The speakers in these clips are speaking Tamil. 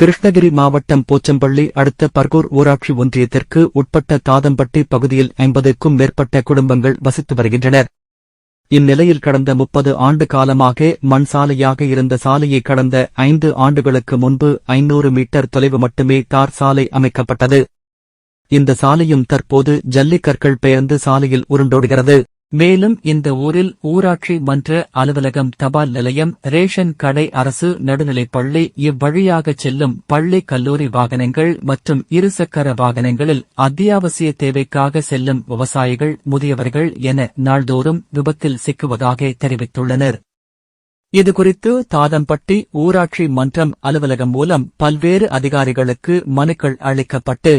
கிருஷ்ணகிரி மாவட்டம் போச்சம்பள்ளி அடுத்த பர்கூர் ஊராட்சி ஒன்றியத்திற்கு உட்பட்ட தாதம்பட்டி பகுதியில் ஐம்பதுக்கும் மேற்பட்ட குடும்பங்கள் வசித்து வருகின்றனர். இந்நிலையில் கடந்த முப்பது ஆண்டு காலமாக மண் சாலையாக இருந்த சாலையை கடந்த ஐந்து ஆண்டுகளுக்கு முன்பு ஐநூறு மீட்டர் தொலைவு மட்டுமே தார் சாலை அமைக்கப்பட்டது. இந்த சாலையும் தற்போது ஜல்லிக்கற்கள் பெயர்ந்து சாலையில் உருண்டோடுகிறது. மேலும் இந்த ஊரில் ஊராட்சி மன்ற அலுவலகம் தபால் நிலையம் ரேஷன் கடை அரசு நடுநிலைப்பள்ளி இவ்வழியாக செல்லும் பள்ளி கல்லூரி வாகனங்கள் மற்றும் இருசக்கர வாகனங்களில் அத்தியாவசிய தேவைக்காக செல்லும் விவசாயிகள் முதியவர்கள் என நாள்தோறும் விபத்தில் சிக்குவதாக தெரிவித்துள்ளனர். இதுகுறித்து தாதம்பட்டி ஊராட்சி மன்றம் அலுவலகம் மூலம் பல்வேறு அதிகாரிகளுக்கு மனுக்கள் அளிக்கப்பட்டு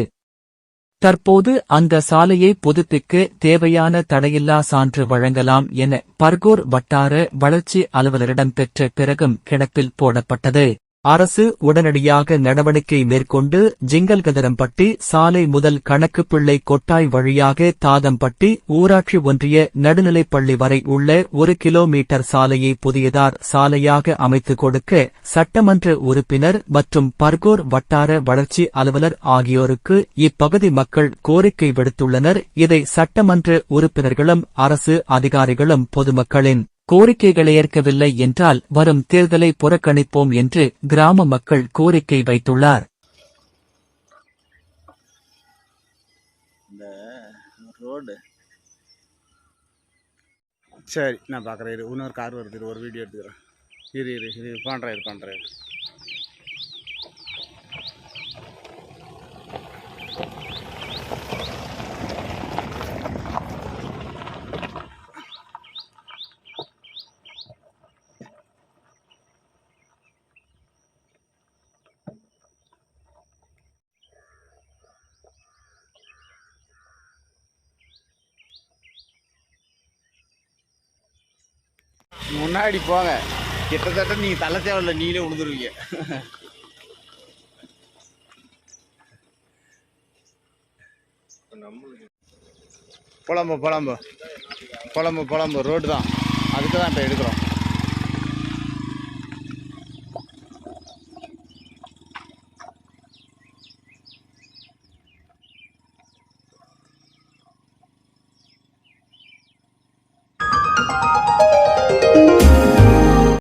தற்போது அந்த சாலையை புதுப்பிக்க தேவையான தடையில்லா சான்று வழங்கலாம் என பர்கூர் வட்டார வளர்ச்சி அலுவலரிடம் பெற்ற பிறகும் கிடப்பில் போடப்பட்டது. அரசு உடனடியாக நடவடிக்கை மேற்கொண்டு ஜிங்கல்கதரம்பட்டி சாலை முதல் கணக்குப்பிள்ளை கொட்டாய் வழியாக தாதம்பட்டி ஊராட்சி ஒன்றிய நடுநிலைப்பள்ளி வரை உள்ள ஒரு கிலோமீட்டர் சாலையை புதியதார் சாலையாக அமைத்துக் கொடுக்க சட்டமன்ற உறுப்பினர் மற்றும் பர்கோர் வட்டார வளர்ச்சி அலுவலர் ஆகியோருக்கு இப்பகுதி மக்கள் கோரிக்கை விடுத்துள்ளனர். இதை சட்டமன்ற உறுப்பினர்களும் அரசு அதிகாரிகளும் பொதுமக்களின் கோரிக்கைகளை ஏற்கவில்லை என்றால் வரும் தேர்தலை புறக்கணிப்போம் என்று கிராம மக்கள் கோரிக்கை வைத்துள்ளார். ரோடு. சரி நான் பார்க்குறேன். இரு இன்னொரு கார் வருது. ஒரு வீடியோ எடுத்துக்கிறேன். இரு இரு இரு பண்ணுறேன் இது பண்ணுறேன் முன்னாடி போங்க. கிட்டத்தட்ட நீங்கள் தலை தேவையில்லை நீங்களே விழுந்துருவீங்க புலம்பு புலம்பு. புலம்பு புலம்பு. ரோடு தான். அதுக்கு தான் இப்போ எடுக்கிறோம்.